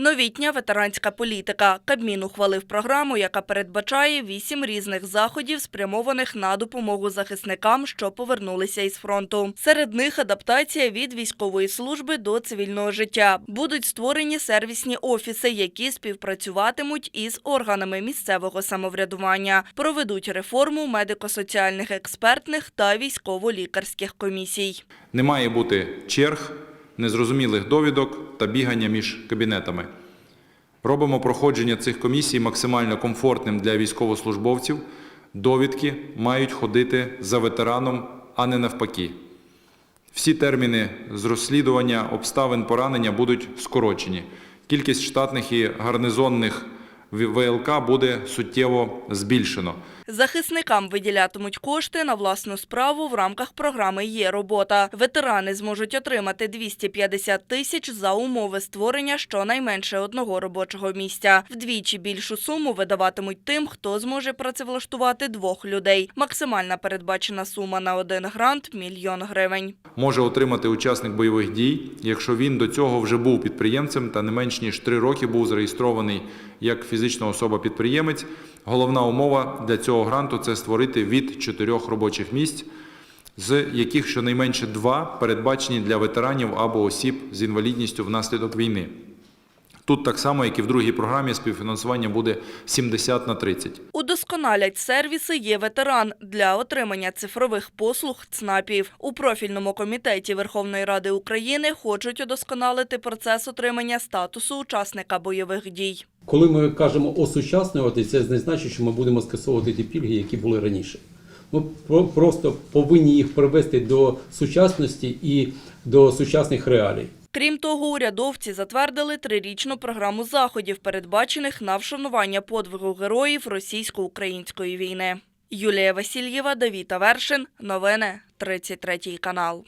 Новітня ветеранська політика. Кабмін ухвалив програму, яка передбачає вісім різних заходів, спрямованих на допомогу захисникам, що повернулися із фронту. Серед них адаптація від військової служби до цивільного життя. Будуть створені сервісні офіси, які співпрацюватимуть із органами місцевого самоврядування. Проведуть реформу медико-соціальних експертних та військово-лікарських комісій. Не має бути черг, незрозумілих довідок та бігання між кабінетами. Робимо проходження цих комісій максимально комфортним для військовослужбовців. Довідки мають ходити за ветераном, а не навпаки. Всі терміни з розслідування обставин поранення будуть скорочені. Кількість штатних і гарнизонних ВЛК буде суттєво збільшено. Захисникам виділятимуть кошти на власну справу в рамках програми «Є робота». Ветерани зможуть отримати 250 тисяч за умови створення щонайменше одного робочого місця. Вдвічі більшу суму видаватимуть тим, хто зможе працевлаштувати двох людей. Максимальна передбачена сума на один грант – мільйон гривень. може отримати учасник бойових дій, якщо він до цього вже був підприємцем та не менш ніж 3 роки був зареєстрований як фізична особа-підприємець. Головна умова для цього гранту це створити від 4 робочих місць, з яких щонайменше два передбачені для ветеранів або осіб з інвалідністю внаслідок війни. Тут так само, як і в другій програмі, співфінансування буде 70 на 30. Удосконалять сервіси «Є ветеран» для отримання цифрових послуг ЦНАПів. У профільному комітеті Верховної Ради України хочуть удосконалити процес отримання статусу учасника бойових дій. Коли ми кажемо осучаснювати, це не значить, що ми будемо скасовувати ті пільги, які були раніше. Ми про- просто повинні їх привести до сучасності і до сучасних реалій. Крім того, урядовці затвердили трирічну програму заходів, передбачених на вшанування подвигу героїв російсько-української війни. Юлія Васильєва, Давіта Вершин. Новини 33 канал.